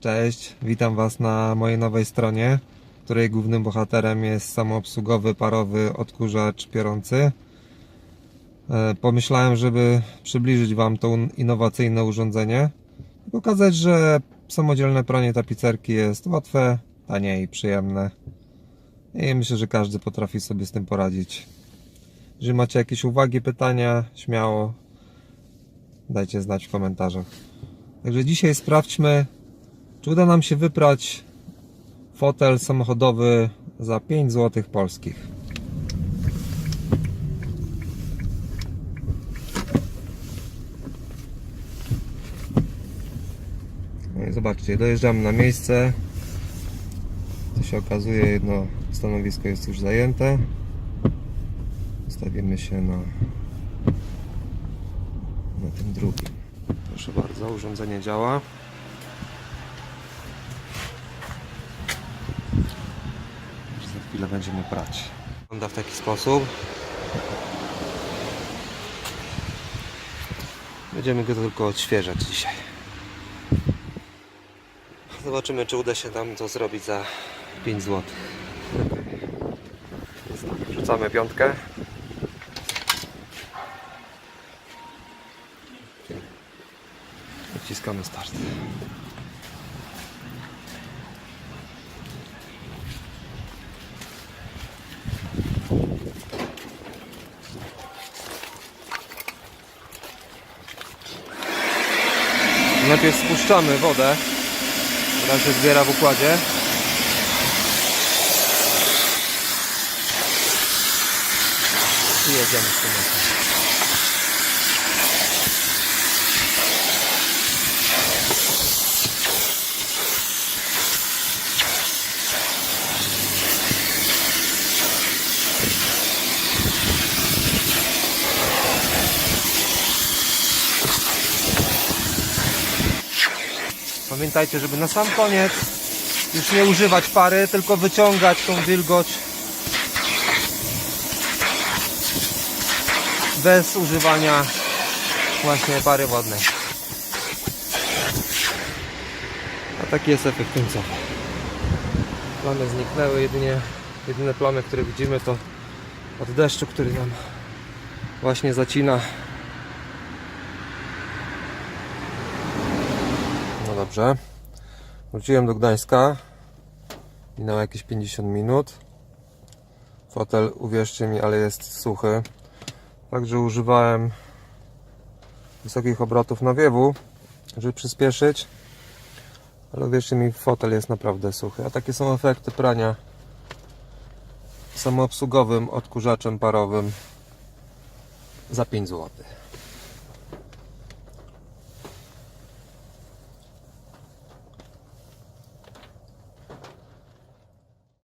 Cześć, witam Was na mojej nowej stronie, której głównym bohaterem jest samoobsługowy parowy odkurzacz piorący. E, Pomyślałem, żeby przybliżyć Wam to innowacyjne urządzenie i pokazać, że samodzielne pranie tapicerki jest łatwe, tanie i przyjemne. I myślę, że każdy potrafi sobie z tym poradzić. Jeżeli macie jakieś uwagi, pytania, śmiało dajcie znać w komentarzach. Także dzisiaj sprawdźmy, czy uda nam się wyprać fotel samochodowy za 5 zł polskich. No i zobaczcie, dojeżdżamy na miejsce. To się okazuje, jedno stanowisko jest już zajęte. Stawimy się na, na tym drugim. Proszę bardzo, urządzenie działa. Już Za chwilę będziemy prać. Wygląda w taki sposób. Będziemy go tylko odświeżać dzisiaj. Zobaczymy, czy uda się nam to zrobić za 5 zł. Rzucamy piątkę. Wciskamy start. Najpierw spuszczamy wodę. Teraz się zbiera w układzie. I jedziemy z tym. Pamiętajcie, żeby na sam koniec już nie używać pary, tylko wyciągać tą wilgoć bez używania właśnie pary wodnej. A taki jest efekt końcowy. Plamy zniknęły, jedynie jedyne plamy, które widzimy to od deszczu, który nam właśnie zacina dobrze. Wróciłem do Gdańska. Minęło jakieś 50 minut. Fotel, uwierzcie mi, ale jest suchy. Także używałem wysokich obrotów nawiewu, żeby przyspieszyć. Ale uwierzcie mi, fotel jest naprawdę suchy. A takie są efekty prania samoobsługowym odkurzaczem parowym za 5 zł.